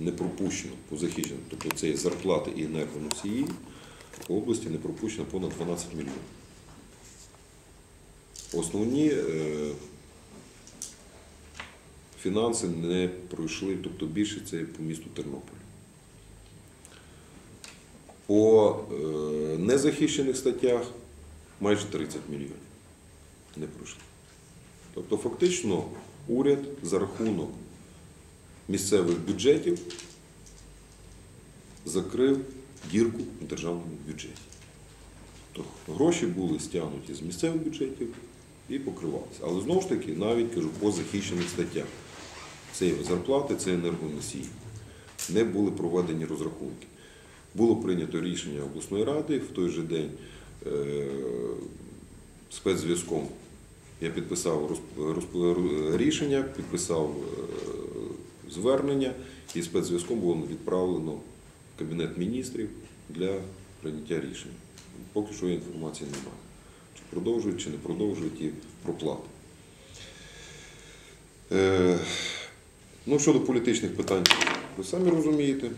не пропущено по захищенню, тобто це є зарплати і енергоносії, по області не пропущено понад 12 мільйонів. Основні е, фінанси не пройшли, тобто більше це по місту Тернополь. По е, незахищених статтях майже 30 мільйонів не пройшли. Тобто, фактично, уряд за рахунок місцевих бюджетів закрив дірку в державному бюджеті. Тобто гроші були стягнуті з місцевих бюджетів і покривалися. Але знову ж таки, навіть кажу, по захищених статтях. Це зарплати, це енергоносії. Не були проведені розрахунки. Було прийнято рішення обласної ради в той же день е, спецзв'язком. Я підписав рішення, підписав е, звернення, і спецзв'язком було відправлено в Кабінет міністрів для прийняття рішення. Поки що інформації немає. Чи продовжують, чи не продовжують і проплати. Е, Ну, щодо політичних питань, ви самі розумієте,